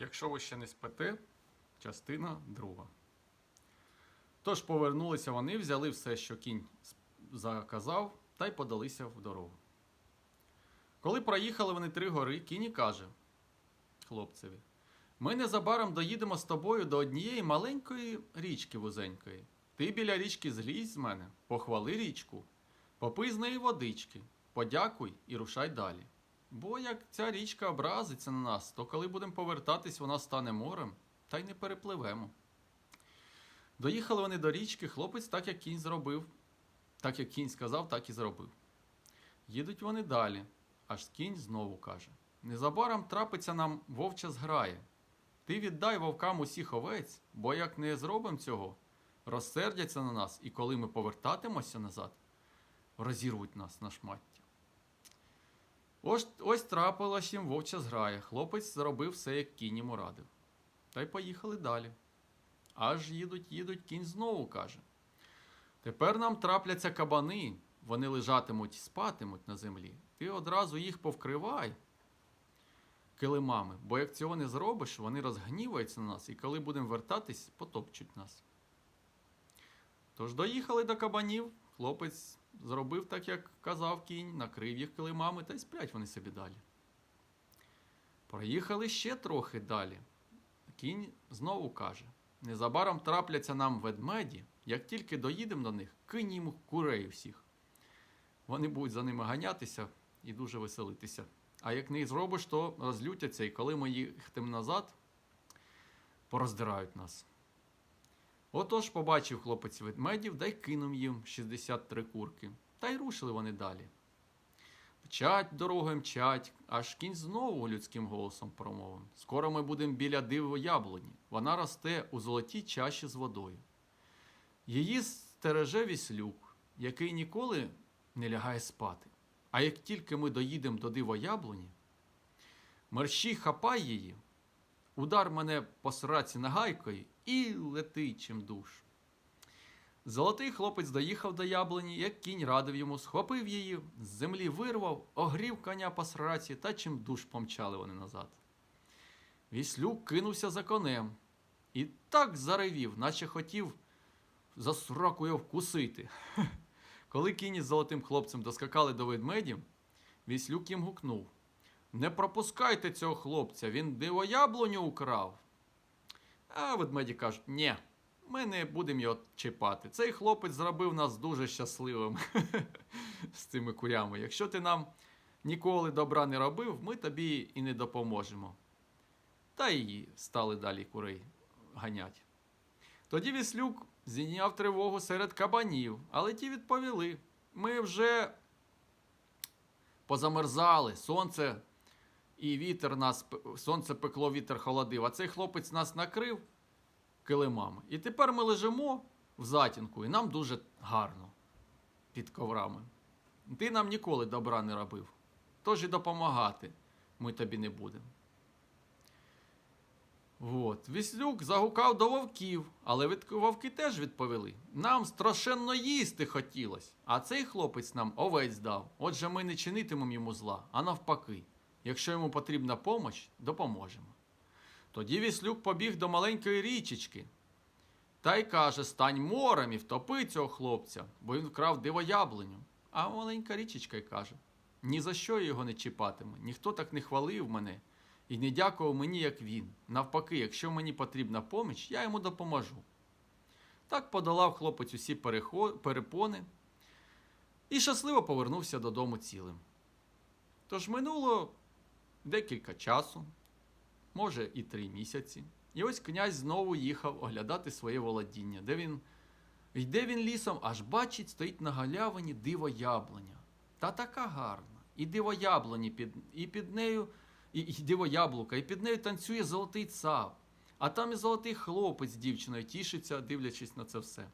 Якщо ви ще не спите, частина друга. Тож повернулися вони, взяли все, що кінь заказав, та й подалися в дорогу. Коли проїхали вони три гори, кінь каже хлопцеві: Ми незабаром доїдемо з тобою до однієї маленької річки вузенької. Ти біля річки злізь з мене, похвали річку, попий з неї водички, подякуй і рушай далі. Бо як ця річка образиться на нас, то коли будемо повертатись, вона стане морем, та й не перепливемо. Доїхали вони до річки, хлопець так як кінь зробив, так як кінь сказав, так і зробив. Їдуть вони далі, аж кінь знову каже: Незабаром трапиться нам вовча зграє. Ти віддай вовкам усіх овець, бо як не зробимо цього, розсердяться на нас, і коли ми повертатимося назад, розірвуть нас на шмаття. Ось, ось трапилась їм вовча зграя. Хлопець зробив все, як кінь йому радив. Та й поїхали далі. Аж їдуть, їдуть, кінь знову каже. Тепер нам трапляться кабани, вони лежатимуть, спатимуть на землі. Ти одразу їх повкривай килимами, бо як цього не зробиш, вони розгніваються на нас, і коли будемо вертатись, потопчуть нас. Тож доїхали до кабанів, хлопець зробив так, як казав кінь, накрив їх килимами та й сплять вони собі далі. Проїхали ще трохи далі. Кінь знову каже: Незабаром трапляться нам ведмеді, як тільки доїдемо до них, кинь їм курей всіх. Вони будуть за ними ганятися і дуже веселитися. А як не зробиш, то розлютяться, і коли ми їхатимо назад, пороздирають нас. Отож побачив хлопець ведмедів, да й кинув їм 63 курки. Та й рушили вони далі. Мчать дорогою мчать, аж кінь знову людським голосом промовив. Скоро ми будемо біля диво яблуні. Вона росте у золотій чаші з водою. Її стереже віслюк, який ніколи не лягає спати. А як тільки ми доїдемо до диво яблуні, мерщій хапай її, удар мене по сраці нагайкою і лети чим душ. Золотий хлопець доїхав до яблуні, як кінь радив йому, схопив її, з землі вирвав, огрів коня по сраці та чим душ помчали вони назад. Віслюк кинувся за конем і так заревів, наче хотів за сраку його вкусити. Коли кіні з золотим хлопцем доскакали до ведмедів, віслюк їм гукнув: Не пропускайте цього хлопця, він диво яблуню украв. А ведмеді кажуть, ні, ми не будемо його чіпати. Цей хлопець зробив нас дуже щасливим з цими курями. Якщо ти нам ніколи добра не робив, ми тобі і не допоможемо. Та й стали далі курей ганять. Тоді віслюк зійняв тривогу серед кабанів, але ті відповіли: ми вже позамерзали, сонце і вітер нас, сонце пекло, вітер холодив, а цей хлопець нас накрив килимами. І тепер ми лежимо в затінку, і нам дуже гарно під коврами. Ти нам ніколи добра не робив, тож і допомагати ми тобі не будемо. От. Віслюк загукав до вовків, але вовки теж відповіли: нам страшенно їсти хотілось, а цей хлопець нам овець дав. Отже, ми не чинитимемо йому зла, а навпаки. Якщо йому потрібна помощ, допоможемо. Тоді віслюк побіг до маленької річечки та й каже: Стань морем і втопи цього хлопця, бо він вкрав дивояблуню. А маленька річечка й каже: Ні за що я його не чіпатиме, ніхто так не хвалив мене і не дякував мені, як він. Навпаки, якщо мені потрібна поміч, я йому допоможу. Так подолав хлопець усі перепони і щасливо повернувся додому цілим. Тож минуло декілька часу, може і три місяці. І ось князь знову їхав оглядати своє володіння, де він йде він лісом, аж бачить, стоїть на галявині диво яблуня. Та така гарна. І диво яблуні під, і під нею, і, і диво яблука, і під нею танцює золотий цап. А там і золотий хлопець з дівчиною тішиться, дивлячись на це все.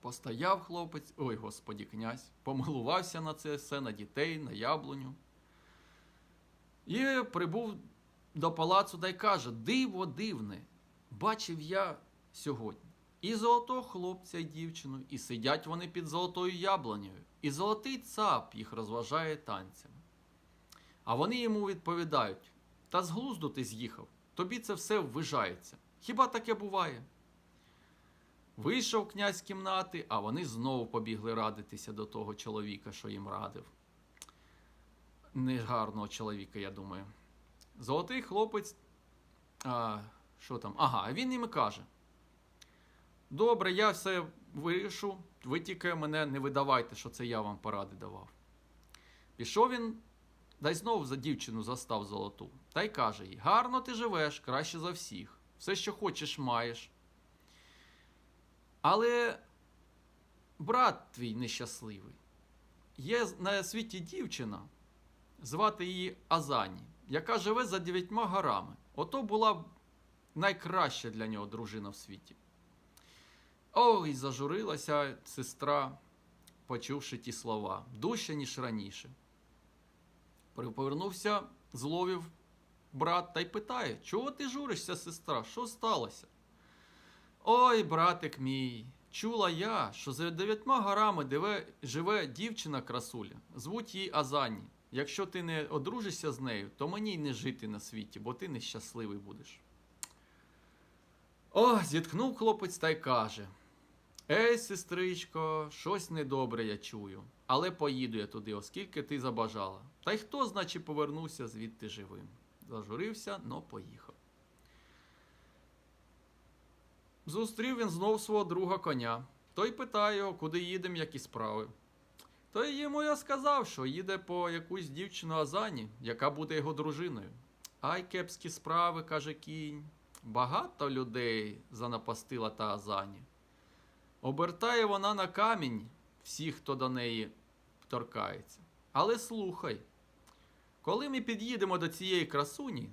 Постояв хлопець, ой господі, князь, помилувався на це все, на дітей, на яблуню. І прибув до палацу та й каже: Диво дивне, бачив я сьогодні. І золотого хлопця, і дівчину, і сидять вони під золотою яблунею, і золотий цап їх розважає танцями. А вони йому відповідають: Та з глузду ти з'їхав. тобі це все ввижається. Хіба таке буває? Вийшов князь з кімнати, а вони знову побігли радитися до того чоловіка, що їм радив. Негарного чоловіка, я думаю. Золотий хлопець. А, що там? Ага, він їм і каже: Добре, я все вирішу, ви тільки мене не видавайте, що це я вам поради давав. Пішов він, да й знову за дівчину застав золоту, та й каже їй: Гарно ти живеш, краще за всіх. Все, що хочеш, маєш. Але брат твій нещасливий. Є на світі дівчина, звати її Азані, яка живе за дев'ятьма горами. Ото була найкраща для нього дружина в світі. Ой, зажурилася сестра, почувши ті слова, дужче, ніж раніше. Повернувся зловів брат та й питає: Чого ти журишся, сестра? Що сталося? Ой, братик мій, чула я, що за дев'ятьма горами живе дівчина красуля, звуть її Азані. Якщо ти не одружишся з нею, то мені й не жити на світі, бо ти нещасливий будеш. О, зітхнув хлопець та й каже: Ей, сестричко, щось недобре я чую, але поїду я туди, оскільки ти забажала. Та й хто, значить, повернувся звідти живим. Зажурився, но поїхав. Зустрів він знов свого друга коня. Той питає його, куди їдемо, які справи. Той йому я сказав, що їде по якусь дівчину Азані, яка буде його дружиною. Ай, кепські справи, каже кінь. Багато людей занапастила та Азані. Обертає вона на камінь всіх, хто до неї торкається. Але слухай, коли ми під'їдемо до цієї красуні,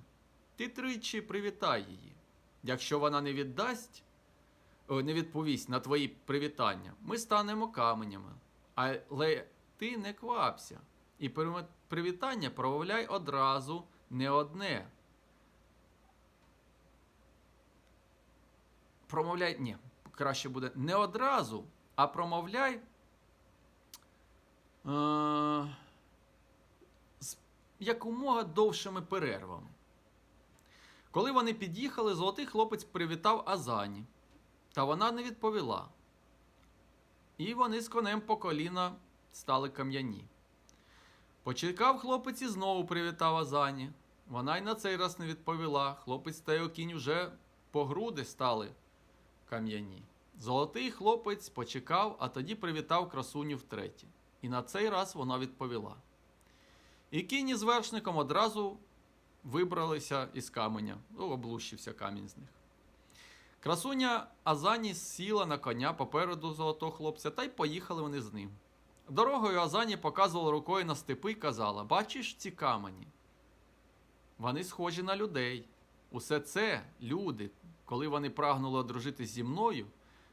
ти тричі привітай її. Якщо вона не віддасть, не відповість на твої привітання, ми станемо каменями. Але ти не квапся. І привітання промовляй одразу не одне. Промовляй, ні, краще буде не одразу, а промовляй. Е, якомога довшими перервами. Коли вони під'їхали, золотий хлопець привітав Азані, та вона не відповіла. І вони з конем по коліна стали кам'яні. Почекав хлопець і знову привітав Азані. Вона й на цей раз не відповіла. Хлопець та його кінь уже по груди стали кам'яні. Золотий хлопець почекав, а тоді привітав красуню втретє. І на цей раз вона відповіла. І кінь із вершником одразу вибралися із каменя, ну, облущився камінь з них. Красуня Азані сіла на коня попереду золотого хлопця, та й поїхали вони з ним. Дорогою Азані показувала рукою на степи і казала: Бачиш ці камені? Вони схожі на людей. Усе це люди, коли вони прагнули одружитись зі мною,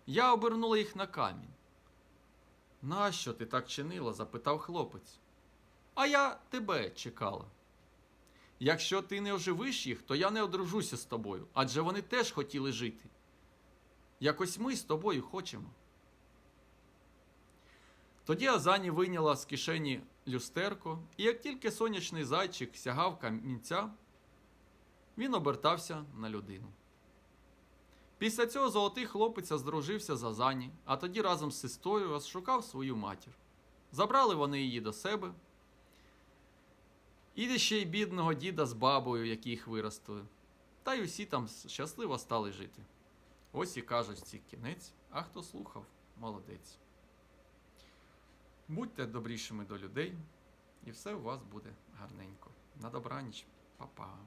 я обернула їх на камінь. Нащо ти так чинила? запитав хлопець. А я тебе чекала. Якщо ти не оживиш їх, то я не одружуся з тобою, адже вони теж хотіли жити. Якось ми з тобою хочемо. Тоді Азані вийняла з кишені люстерко, і як тільки сонячний зайчик сягав камінця, він обертався на людину. Після цього золотий хлопець здружився з Азані, а тоді разом з сестрою розшукав свою матір. Забрали вони її до себе. І ще й бідного діда з бабою, які їх виростили. Та й усі там щасливо стали жити. Ось і кажуть кінець, а хто слухав, молодець. Будьте добрішими до людей, і все у вас буде гарненько. На добраніч, Па-па.